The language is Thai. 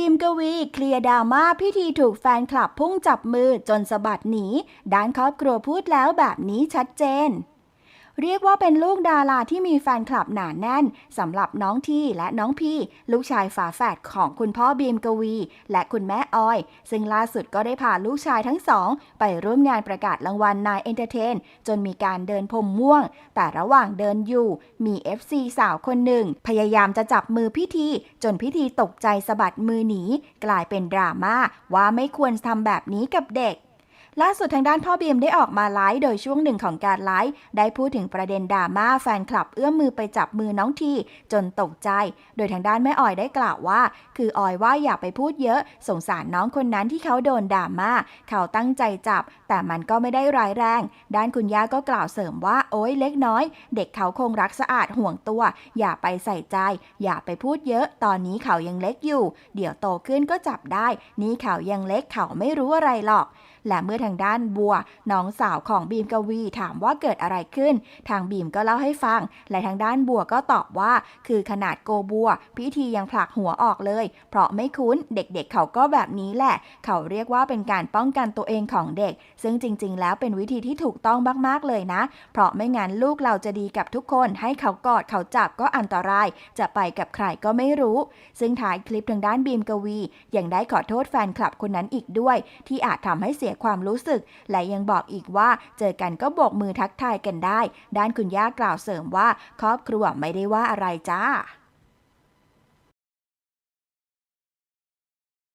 บีมกวี เคลียร์ดราม่าพิธีถูกแฟนคลับพุ่งจับมือจนสะบัดหนีด้านครอบครัวพูดแล้วแบบนี้ชัดเจน เรียกว่าเป็นลูกดาราที่มีแฟนคลับหนาแน่นสำหรับน้องที่และน้องพี่ ลูกชายฝาแฝดของคุณพ่อบีมกวี และคุณแม่ออย ซึ่งล่าสุดก็ได้พาลูกชายทั้งสอง ไปร่วมงานประกาศรางวัลนายเอนเตอร์เทน จนมีการเดินพรมม่วง แต่ระหว่างเดินอยู่มี FC สาวคนหนึ่ง พยายามจะจับมือพิธี จนพิธีตกใจสะบัดมือหนีกลายเป็นดราม่าว่าไม่ควรทำแบบนี้กับเด็ก ล่าสุดทางด้านพ่อบีมได้ออกมาไลฟ์โดยช่วงหนึ่งของการไลฟ์ได้พูดถึงประเด็นดราม่าแฟนคลับเอื้อมมือไปจับมือน้องทีจนตกใจ โดยทางด้านแม่ออยได้กล่าวว่า คือออยว่าอย่าไปพูดเยอะ สงสารน้องคนนั้นที่เขาโดนดราม่าเขาตั้งใจจับ แต่มันก็ไม่ได้ร้ายแรง ด้านคุณย่าก็กล่าวเสริมว่าโอ๊ยเล็กน้อย เด็กเขาคงรักสะอาดห่วงตัว อย่าไปใส่ใจ อย่าไปพูดเยอะ ตอนนี้เขายังเล็กอยู่ เดี๋ยวโตขึ้นก็จับได้ นี่เขายังเล็กเขาไม่รู้อะไรหรอก และเมื่อทางด้านบัว น้องสาวของบีมกวี ถามว่าเกิดอะไรขึ้น ทางบีมก็เล่าให้ฟัง และทางด้านบัวก็ตอบว่า คือขนาดโกบัว พิธียังผลักหัวออกเลย เพราะไม่คุ้นเด็กๆเเขาก็แบบนี้แหละ เขาเรียกว่าเป็นการป้องกันตัวเองของเด็ก ซึ่งจริง ๆ แล้วเป็นวิธีที่ถูกต้องมากๆเลยนะ เพราะไม่งั้นลูกเราจะดีกับทุกคนให้เขากอดเขาจับก็อันตราย จะไปกับใครก็ไม่รู้ ซึ่งท้ายคลิปทางด้านบีมกวียังได้ขอโทษแฟนคลับคนนั้นอีกด้วย ที่อาจทำให้เสียความรู้รู้สึก และยังบอกอีกว่าเจอกันก็โบกมือทักทายกันได้ ด้านคุณย่ากล่าวเสริมว่า ครอบครัวไม่ได้ว่าอะไรจ้า